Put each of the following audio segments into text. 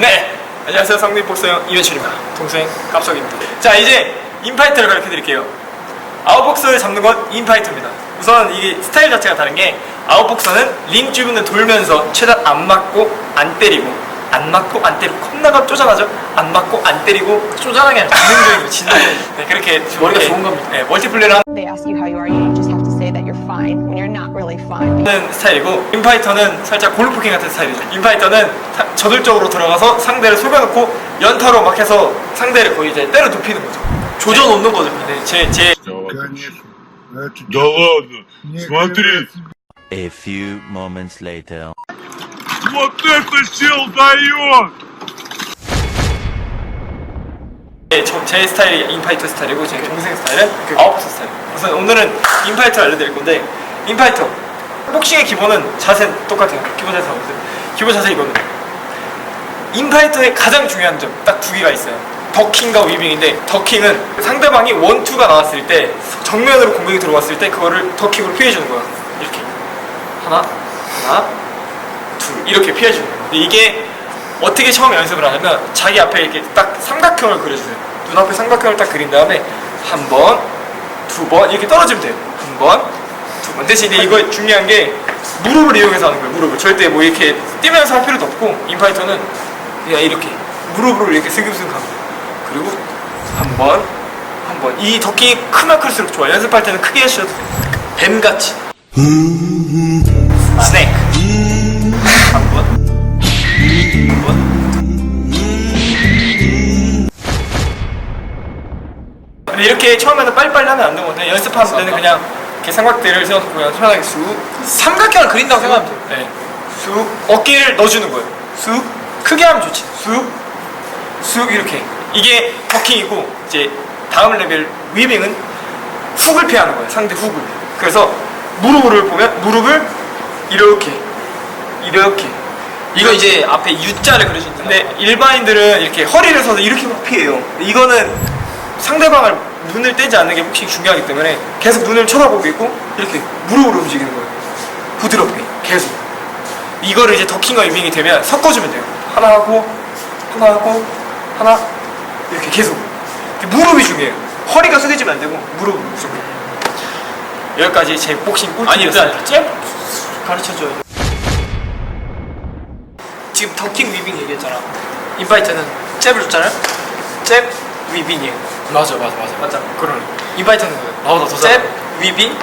네. 안녕하세요. 상립복서형 이현출입니다. 동생 깜석입니다. 자 이제 인파이터를 가르쳐 드릴게요. 아웃복서를 잡는 건 인파이터입니다. 우선 이 스타일 자체가 다른 게 아웃복서는 링 주변을 돌면서 최대한 안 맞고 안 때리고 안 맞고 안 때리고 겁나가 쪼잔하죠? 안 맞고 안 때리고 쪼잔하게 거 지능적인 네, 그렇게 머리가 좋은 겁니다. 네, 멀티플레이를 They ask you how you are, you just have to say that you're fine when you're not really fine. 하는 스타일이고 인파이터는 살짝 골프킹 같은 스타일이죠 인파이터는 사- 저돌적으로 들어가서 상대를 속여놓고 연타로 막 해서 상대를 거의 이제 때려 눕히는 거죠 조져 놓는 거죠. 네, 제, 제 Конечно. Это Да ладно, ни смотри, хера себе. A few moments later. вот это сил дает! 네, 저- 제 스타일이 인파이터 스타일이고 제 동생 스타일은 아웃포스 스타일. 우선 오늘은 인파이터 알려드릴 건데 인파이터 복싱의 기본은 자세는 똑같아요. 기본 자세 나오거든요. 기본 자세 이거는 인파이터의 가장 중요한 점 딱 두 개가 있어요. 더킹과 위빙인데 더킹은 상대방이 원투가 나왔을 때 정면으로 공격이 들어왔을 때 그거를 더킹으로 피해주는 거야. 이렇게 하나 하나 둘 이렇게 피해주는 거예요. 근데 이게 어떻게 처음 연습을 하냐면 자기 앞에 이렇게 딱 삼각형을 그려주세요. 눈앞에 삼각형을 딱 그린 다음에 한 번, 두 번 이렇게 떨어지면 돼요. 한 번, 두 번. 대신 이제 이거 중요한 게 무릎을 이용해서 하는 거예요. 무릎을 절대 뭐 이렇게 뛰면서 할 필요도 없고 인파이터는 그냥 이렇게 무릎으로 이렇게 스금스금 가면 돼요. 그리고 한 번, 한 번. 이 더킹이 크면 클수록 좋아. 연습할 때는 크게 해주셔도 돼요. 뱀같이. 스네 근데 이렇게 처음에는 빨리빨리 하면 안 되는 건데 연습하는 때는 그냥 이렇게 삼각대를 세워놓고 그냥 편하게 쑥 삼각형을 그린다고 생각하면 돼요. 네. 쑥 어깨를 넣어주는 거예요. 쑥 크게 하면 좋지. 쑥, 쑥 이렇게 이게 버킹이고 이제 다음 레벨 위빙은 훅을 피하는 거예요. 상대 훅을. 그래서 무릎을 보면 무릎을 이렇게 이렇게. 이거 이제 앞에 U자를 그려준다. 근데 일반인들은 이렇게 허리를 서서 이렇게 막 피해요. 이거는 상대방을 눈을 떼지 않는 게 복싱이 중요하기 때문에 계속 눈을 쳐다보고 있고 이렇게 무릎으로 움직이는 거예요. 부드럽게 계속. 이거를 이제 더킹과 위빙이 되면 섞어주면 돼요. 하나 하고 하나 하고 하나 이렇게 계속. 무릎이 중요해요. 허리가 숙여지면 안 되고 무릎 무조건. 여기까지 제 복싱 아니 꿀팁이었어요. 일단 잽 가르쳐줘야 돼. 지금 더킹 위빙 얘기했잖아. 인파이터는 잽을 줬잖아요. 잽 위빙이에요. 맞아 맞아 맞아. 맞잖아. 그러네. 뭐예요? 나보다 더 잽 잘해. 위빙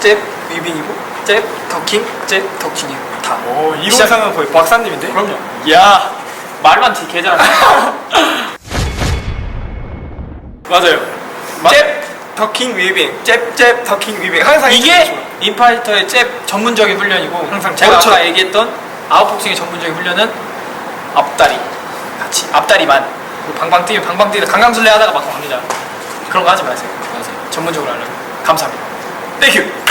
잽 위빙이고 잽 더킹 잽 더킹이에요. 다. 오, 이 시작. 동상은 거의 박사님인데? 그럼요. 야, 말만 되게 개잘하네. 맞아요. 잽! 잽, 더킹 위빙, 잽, 잽, 더킹 위빙. 항상 이게 인파이터의 잽 전문적인 훈련이고 항상 제가 저처럼. 아까 얘기했던 아웃복싱의 전문적인 훈련은 앞다리 같이 앞다리만 방방 뛰면 방방 뛰다 강강술래 하다가 막 갑니다. 그런 거 하지 마세요. 전문적으로 하려면 감사합니다. 땡큐.